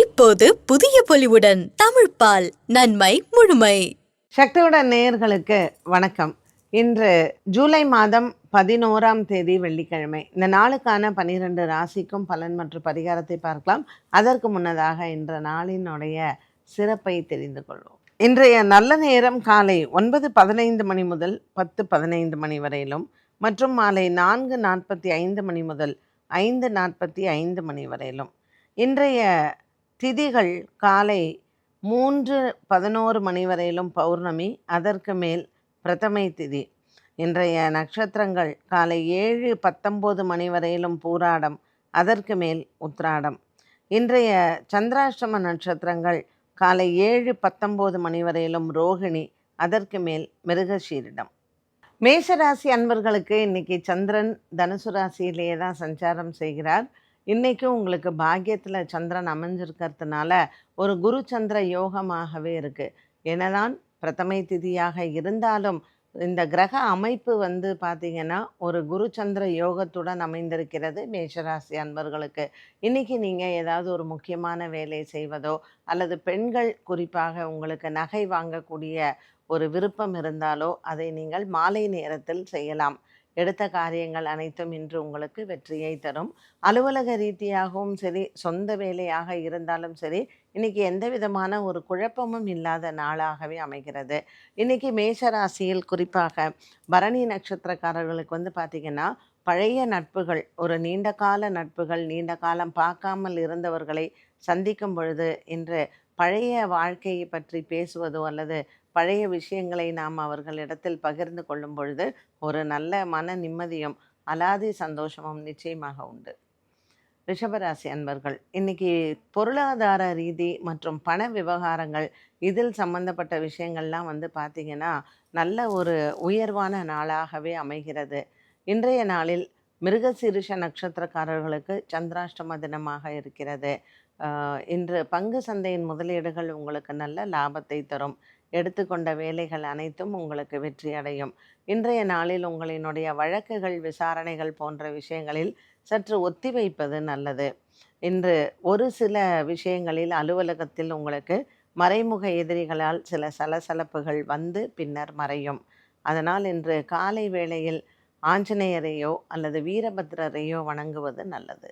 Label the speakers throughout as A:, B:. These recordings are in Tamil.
A: இப்போது புதிய பொலிவுடன் தமிழ் பால் நன்மை முழுமை.
B: சக்தியுடன் நேயர்களுக்கு வணக்கம். இன்று ஜூலை மாதம் பதினோராம் தேதி வெள்ளிக்கிழமை. இந்த நாளுக்கான பனிரெண்டு ராசிக்கும் பலன் மற்றும் பரிகாரத்தை பார்க்கலாம். அதற்கு முன்னதாக இன்ற நாளினுடைய சிறப்பை தெரிந்து கொள்வோம். இன்றைய நல்ல நேரம் காலை ஒன்பது பதினைந்து மணி முதல் பத்து பதினைந்து மணி வரையிலும் மற்றும் மாலை நான்கு நாற்பத்தி ஐந்து மணி முதல் ஐந்து நாற்பத்தி ஐந்து மணி வரையிலும். இன்றைய திதிகள் காலை மூன்று பதினோரு மணி வரையிலும் பௌர்ணமி அதற்கு மேல் பிரதமை திதி. இன்றைய நட்சத்திரங்கள் காலை ஏழு பத்தொம்போது மணி வரையிலும் பூராடம் அதற்கு மேல் உத்ராடம் இன்றைய சந்திராஷ்டம நட்சத்திரங்கள் காலை ஏழு பத்தொம்போது மணி வரையிலும் ரோகிணி அதற்கு மேல் மிருகஷீரிடம் மேஷராசி அன்பர்களுக்கு இன்னைக்கு சந்திரன் தனுசு ராசியிலேயே தான் சஞ்சாரம் செய்கிறார். இன்றைக்கும் உங்களுக்கு பாக்கியத்தில் சந்திரன் அமைஞ்சிருக்கிறதுனால ஒரு குரு சந்திர யோகமாகவே இருக்குது என்னதான் பிரதமை திதியாக இருந்தாலும் இந்த கிரக அமைப்பு வந்து பார்த்திங்கன்னா ஒரு குரு சந்திர யோகத்துடன் அமைந்திருக்கிறது மேஷராசி அன்பர்களுக்கு. இன்றைக்கி நீங்கள் ஏதாவது ஒரு முக்கியமான வேலை செய்வதோ அல்லது பெண்கள் குறிப்பாக உங்களுக்கு நகை வாங்கக்கூடிய ஒரு விருப்பம் இருந்தாலோ அதை நீங்கள் மாலை நேரத்தில் செய்யலாம். எடுத்த காரியங்கள் அனைத்தும் இன்று உங்களுக்கு வெற்றியை தரும். அலுவலக ரீதியாகவும் சரி சொந்த வேலையாக இருந்தாலும் சரி இன்னைக்கு எந்த விதமான ஒரு குழப்பமும் இல்லாத நாளாகவே அமைகிறது. இன்னைக்கு மேஷ ராசியில் குறிப்பாக பரணி நட்சத்திரக்காரர்களுக்கு வந்து பார்த்திங்கன்னா பழைய நட்புகள் ஒரு நீண்ட கால நட்புகள் நீண்ட காலம் பார்க்காமல் இருந்தவர்களை சந்திக்கும் பொழுது இன்று பழைய வாழ்க்கையை பற்றி பேசுவதோ அல்லது பழைய விஷயங்களை நாம் அவர்களிடத்தில் பகிர்ந்து கொள்ளும் பொழுது ஒரு நல்ல மன நிம்மதியும் அலாதி சந்தோஷமும் நிச்சயமாக உண்டு. ரிஷபராசி அன்பர்கள் இன்னைக்கு பொருளாதார ரீதி மற்றும் பண விவகாரங்கள் இதில் சம்பந்தப்பட்ட விஷயங்கள்லாம் வந்து பார்த்திங்கன்னா நல்ல ஒரு உயர்வான நாளாகவே அமைகிறது. இன்றைய நாளில் மிருகசீரிஷ நட்சத்திரக்காரர்களுக்கு சந்திராஷ்டம தினமாக இருக்கிறது. ஆஹ் இன்று பங்கு சந்தையின் முதலீடுகள் உங்களுக்கு நல்ல லாபத்தை தரும். எடுத்துக்கொண்ட வேலைகள் அனைத்தும் உங்களுக்கு வெற்றி அடையும். இன்றைய நாளில் உங்களினுடைய வழக்குகள் விசாரணைகள் போன்ற விஷயங்களில் சற்று ஒத்திவைப்பது நல்லது. இன்று ஒரு சில விஷயங்களில் அலுவலகத்தில் உங்களுக்கு மறைமுக எதிரிகளால் சில சலசலப்புகள் வந்து பின்னர் மறையும். அதனால் இன்று காலை வேளையில் ஆஞ்சநேயரையோ அல்லது வீரபத்ரரையோ வணங்குவது நல்லது.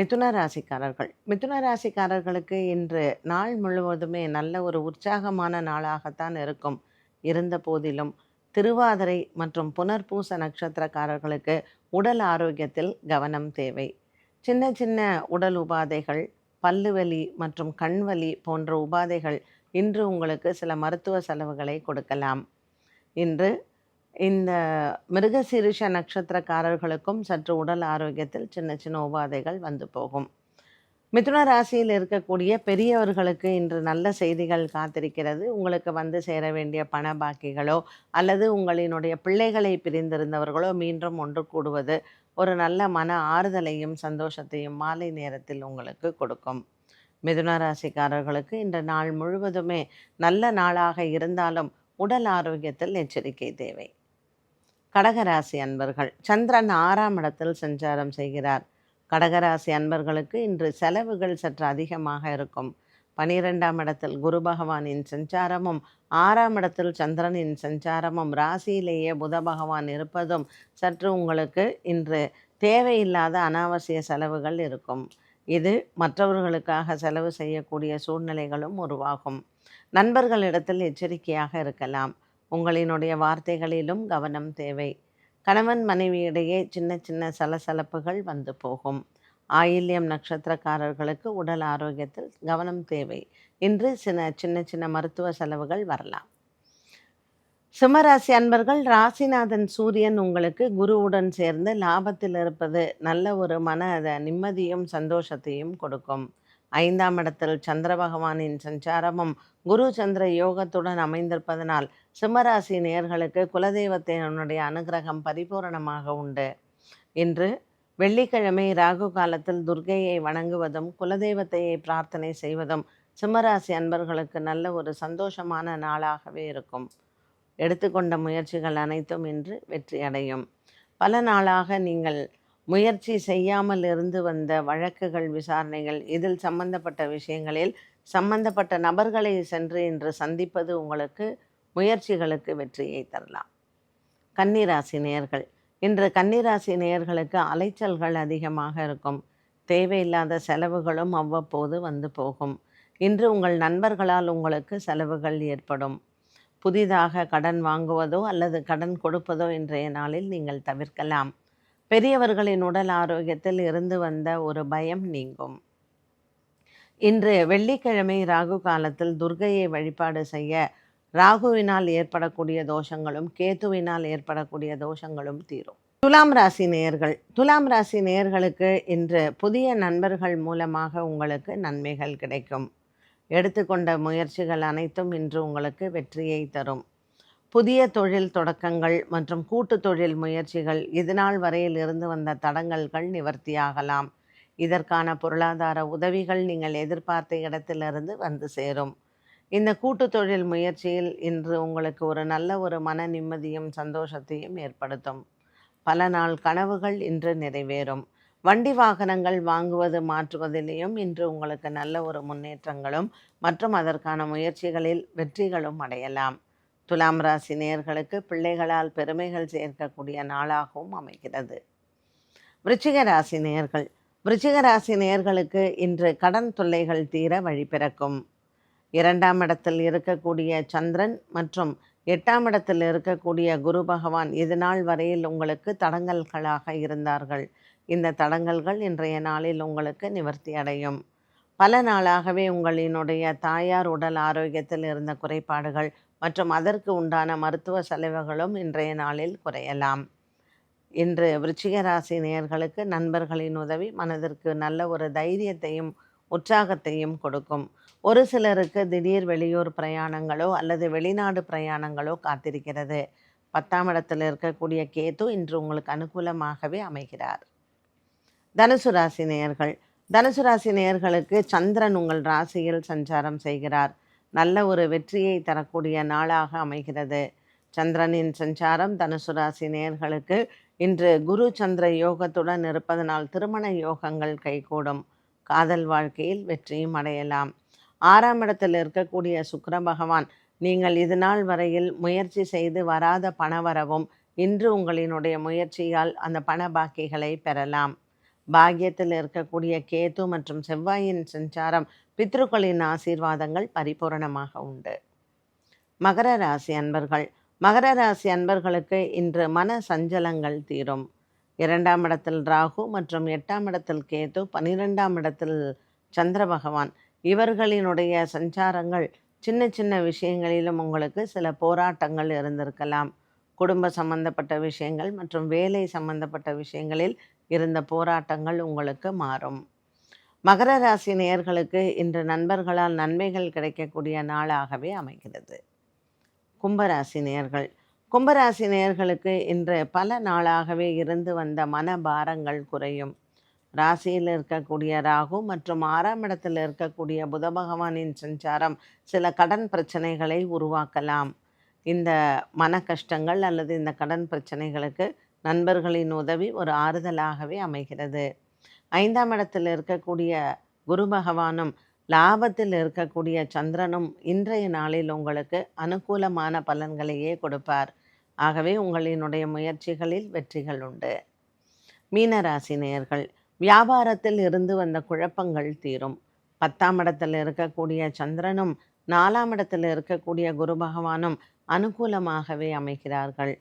B: மிதுன ராசிக்காரர்கள். மிதுன ராசிக்காரர்களுக்கு இன்று நாள் முழுவதுமே நல்ல ஒரு உற்சாகமான நாளாகத்தான் இருக்கும். இருந்த போதிலும் திருவாதிரை மற்றும் புனர்பூச நட்சத்திரக்காரர்களுக்கு உடல் ஆரோக்கியத்தில் கவனம் தேவை. சின்ன சின்ன உடல் உபாதைகள் பல்லுவலி மற்றும் கண்வலி போன்ற உபாதைகள் இன்று உங்களுக்கு சில மருத்துவ செலவுகளை கொடுக்கலாம். இன்று இந்த மிருகசீரிஷ நட்சத்திரக்காரர்களுக்கும் சற்று உடல் ஆரோக்கியத்தில் சின்ன சின்ன உபாதைகள் வந்து போகும். மிதுன ராசியில் இருக்கக்கூடிய பெரியவர்களுக்கு இன்று நல்ல செய்திகள் காத்திருக்கிறது. உங்களுக்கு வந்து சேர வேண்டிய பண பாக்கிகளோ அல்லது உங்களினுடைய பிள்ளைகளை பிரிந்திருந்தவர்களோ மீண்டும் ஒன்று கூடுவது ஒரு நல்ல மன ஆறுதலையும் சந்தோஷத்தையும் மாலை நேரத்தில் உங்களுக்கு கொடுக்கும். மிதுன ராசிக்காரர்களுக்கு இன்று நாள் முழுவதுமே நல்ல நாளாக இருந்தாலும் உடல் ஆரோக்கியத்தில் எச்சரிக்கை தேவை. கடகராசி அன்பர்கள். சந்திரன் ஆறாம் இடத்தில் சஞ்சாரம் செய்கிறார். கடகராசி அன்பர்களுக்கு இன்று செலவுகள் சற்று அதிகமாக இருக்கும். பனிரெண்டாம் இடத்தில் குரு பகவானின் சஞ்சாரமும் ஆறாம் இடத்தில் சந்திரனின் சஞ்சாரமும் ராசியிலேயே புத பகவான் இருப்பதும் சற்று உங்களுக்கு இன்று தேவையில்லாத அனாவசிய செலவுகள் இருக்கும். இது மற்றவர்களுக்காக செலவு செய்யக்கூடிய சூழ்நிலைகளும் உருவாகும். நண்பர்களிடத்தில் எச்சரிக்கையாக இருக்கலாம். உங்களினுடைய வார்த்தைகளிலும் கவனம் தேவை. கணவன் மனைவியிடையே சின்ன சின்ன சலசலப்புகள் வந்து போகும். ஆயில்யம் நட்சத்திரக்காரர்களுக்கு உடல் ஆரோக்கியத்தில் கவனம் தேவை. இன்று சில சின்ன சின்ன மருத்துவ செலவுகள் வரலாம். சிம்மராசி அன்பர்கள் ராசிநாதன் சூரியன் உங்களுக்கு குருவுடன் சேர்ந்து லாபத்தில் இருப்பது நல்ல ஒரு மன நிம்மதியும் சந்தோஷத்தையும் கொடுக்கும். ஐந்தாம் இடத்தில் சந்திர பகவானின் சஞ்சாரமும் குரு சந்திர யோகத்துடன் அமைந்திருப்பதனால் சிம்மராசி நேர்களுக்கு குலதெய்வத்தினுடைய அனுகிரகம் பரிபூரணமாக உண்டு. இன்று வெள்ளிக்கிழமை ராகு காலத்தில் துர்க்கையை வணங்குவதும் குலதெய்வத்தையை பிரார்த்தனை செய்வதும் சிம்மராசி அன்பர்களுக்கு நல்ல ஒரு சந்தோஷமான நாளாகவே இருக்கும். எடுத்துக்கொண்ட முயற்சிகள் அனைத்தும் இன்று வெற்றியடையும். பல நாளாக நீங்கள் முயற்சி செய்யாமல் இருந்து வந்த வழக்குகள் விசாரணைகள் இதில் சம்பந்தப்பட்ட விஷயங்களில் சம்பந்தப்பட்ட நபர்களை சென்று இன்று சந்திப்பது உங்களுக்கு முயற்சிகளுக்கு வெற்றியை தரலாம். கன்னிராசி நேயர்கள். இன்று கன்னிராசி நேயர்களுக்கு அலைச்சல்கள் அதிகமாக இருக்கும். தேவையில்லாத செலவுகளும் அவ்வப்போது வந்து போகும். இன்று உங்கள் நண்பர்களால் உங்களுக்கு செலவுகள் ஏற்படும். புதிதாக கடன் வாங்குவதோ அல்லது கடன் கொடுப்பதோ இன்றைய நாளில் நீங்கள் தவிர்க்கலாம். பெரியவர்களின் உடல் ஆரோக்கியத்தில் இருந்து வந்த ஒரு பயம் நீங்கும். இன்று வெள்ளிக்கிழமை ராகு காலத்தில் துர்கையை வழிபாடு செய்ய ராகுவினால் ஏற்படக்கூடிய தோஷங்களும் கேத்துவினால் ஏற்படக்கூடிய தோஷங்களும் தீரும். துலாம் ராசி நேயர்கள் துலாம் ராசி நேயர்களுக்கு இன்று புதிய நண்பர்கள் மூலமாக உங்களுக்கு நன்மைகள் கிடைக்கும். எடுத்துக்கொண்ட முயற்சிகள் அனைத்தும் இன்று உங்களுக்கு வெற்றியை தரும். புதிய தொழில் தொடக்கங்கள் மற்றும் கூட்டு தொழில் முயற்சிகள் இதுநாள் வரையில் இருந்து வந்த தடங்கல்கள் நிவர்த்தியாகலாம். இதற்கான பொருளாதார உதவிகள் நீங்கள் எதிர்பார்த்த இடத்திலிருந்து வந்து சேரும். இந்த கூட்டு தொழில் முயற்சியில் இன்று உங்களுக்கு ஒரு நல்ல ஒரு மன நிம்மதியும் சந்தோஷத்தையும் ஏற்படுத்தும். பல நாள் கனவுகள் இன்று நிறைவேறும். வண்டி வாகனங்கள் வாங்குவது மாற்றுவதிலேயும் இன்று உங்களுக்கு நல்ல ஒரு முன்னேற்றங்களும் மற்றும் அதற்கான முயற்சிகளில் வெற்றிகளும் அடையலாம். துலாம் ராசி நேயர்களுக்கு பிள்ளைகளால் பெருமைகள் சேர்க்கக்கூடிய நாளாகவும் அமைகிறது. விருச்சிக ராசி நேயர்கள் விருச்சிக ராசி நேயர்களுக்கு இன்று கடன் தொல்லைகள் தீர வழி பிறக்கும். இரண்டாம் இடத்தில் இருக்கக்கூடிய சந்திரன் மற்றும் எட்டாம் இடத்தில் இருக்கக்கூடிய குரு பகவான் இது நாள் வரையில் உங்களுக்கு தடங்கல்களாக இருந்தார்கள். இந்த தடங்கல்கள் இன்றைய நாளில் உங்களுக்கு நிவர்த்தி அடையும். பல நாளாகவே உங்களினுடைய தாயார் உடல் ஆரோக்கியத்தில் இருந்த குறைபாடுகள் மற்றும் அதற்கு உண்டான மருத்துவ செலவுகளும் இன்றைய நாளில் குறையலாம். இன்று விருச்சிக ராசி நேயர்களுக்கு நண்பர்களின் உதவி மனதிற்கு நல்ல ஒரு தைரியத்தையும் உற்சாகத்தையும் கொடுக்கும். ஒரு சிலருக்கு திடீர் வெளியூர் பிரயாணங்களோ அல்லது வெளிநாடு பிரயாணங்களோ காத்திருக்கிறது. பத்தாம் இடத்தில் இருக்கக்கூடிய கேது இன்று உங்களுக்கு அனுகூலமாகவே அமைகிறார். தனுசு ராசி நேயர்கள். தனுசு ராசி நேயர்களுக்கு சந்திரன் உங்கள் ராசியில் சஞ்சாரம் செய்கிறார். நல்ல ஒரு வெற்றியை தரக்கூடிய நாளாக அமைகிறது. சந்திரனின் சஞ்சாரம் தனுசு ராசி நேர்களுக்கு இன்று குரு சந்திர யோகத்துடன் இருப்பதனால் திருமண யோகங்கள் கைகூடும். காதல் வாழ்க்கையில் வெற்றியும் அடையலாம். ஆறாம் இடத்தில் இருக்கக்கூடிய சுக்கர பகவான் நீங்கள் இது நாள் வரையில் முயற்சி செய்து வராத பணவரவும் இன்று உங்களினுடைய முயற்சியால் அந்த பண பாக்கிகளை பெறலாம். பாக்கியத்தில் இருக்கக்கூடிய கேது மற்றும் செவ்வாயின் சஞ்சாரம் பித்ருக்களின் ஆசீர்வாதங்கள் பரிபூரணமாக உண்டு. மகர ராசி அன்பர்கள். மகர ராசி அன்பர்களுக்கு இன்று மன சஞ்சலங்கள் தீரும். இரண்டாம் இடத்தில் ராகு மற்றும் எட்டாம் இடத்தில் கேது பன்னிரெண்டாம் இடத்தில் சந்திர பகவான். இவர்களினுடைய சஞ்சாரங்கள் சின்ன சின்ன விஷயங்களிலும் உங்களுக்கு சில போராட்டங்கள் இருந்திருக்கலாம். குடும்ப சம்பந்தப்பட்ட விஷயங்கள் மற்றும் வேலை சம்பந்தப்பட்ட விஷயங்களில் இருந்த போராட்டங்கள் உங்களுக்கு மாறும். மகர ராசி நேயர்களுக்கு இன்று நண்பர்களால் நன்மைகள் கிடைக்கக்கூடிய நாளாகவே அமைகிறது. கும்பராசி நேயர்கள். கும்பராசி நேயர்களுக்கு இன்று பல நாளாகவே இருந்து வந்த மன பாரங்கள் குறையும். ராசியில் இருக்கக்கூடிய ராகு மற்றும் ஆறாம் இடத்தில் இருக்கக்கூடிய புத பகவானின் சஞ்சாரம் சில கடன் பிரச்சனைகளை உருவாக்கலாம். இந்த மன கஷ்டங்கள் அல்லது இந்த கடன் பிரச்சனைகளுக்கு நண்பர்களின் உதவி ஒரு ஆறுதலாகவே அமைகிறது. ஐந்தாம் இடத்தில் இருக்கக்கூடிய குரு பகவானும் லாபத்தில் இருக்கக்கூடிய சந்திரனும் இன்றைய நாளில் உங்களுக்கு அனுகூலமான பலன்களையே கொடுப்பார். ஆகவே உங்களினுடைய முயற்சிகளில் வெற்றிகள் உண்டு. மீனராசி நேயர்கள் வியாபாரத்தில் இருந்து வந்த குழப்பங்கள் தீரும். பத்தாம் இடத்தில் இருக்கக்கூடிய சந்திரனும் நாலாம் இடத்தில் இருக்கக்கூடிய குரு பகவானும் அனுகூலமாகவே அமைகிறார்கள்.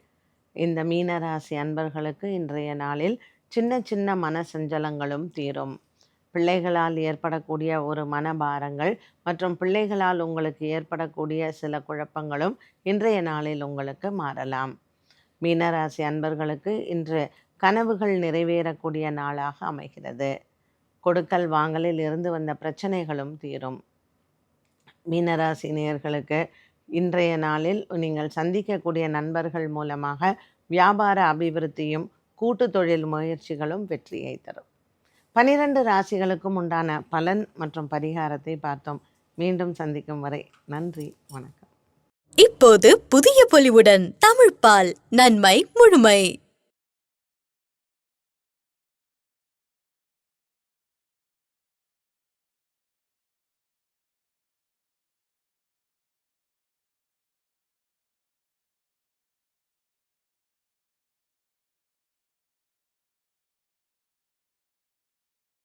B: இந்த மீனராசி அன்பர்களுக்கு இன்றைய நாளில் சின்ன சின்ன மன சஞ்சலங்களும் தீரும். பிள்ளைகளால் ஏற்படக்கூடிய ஒரு மனபாரங்கள் மற்றும் பிள்ளைகளால் உங்களுக்கு ஏற்படக்கூடிய சில குழப்பங்களும் இன்றைய நாளில் உங்களுக்கு மாறலாம். மீனராசி அன்பர்களுக்கு இன்று கனவுகள் நிறைவேறக்கூடிய நாளாக அமைகிறது. கொடுக்கல் வாங்கலில் இருந்து வந்த பிரச்சனைகளும் தீரும். மீனராசி நேயர்களுக்கு இன்றைய நாளில் நீங்கள் சந்திக்கக்கூடிய நண்பர்கள் மூலமாக வியாபார அபிவிருத்தியும் கூட்டு தொழில் முயற்சிகளும் வெற்றியை தரும். பனிரெண்டு ராசிகளுக்கும் உண்டான பலன் மற்றும் பரிகாரத்தை பார்த்தோம். மீண்டும் சந்திக்கும் வரை நன்றி வணக்கம்.
A: இப்போது புதிய பொலிவுடன் தமிழ்பால் நன்மை முழுமை.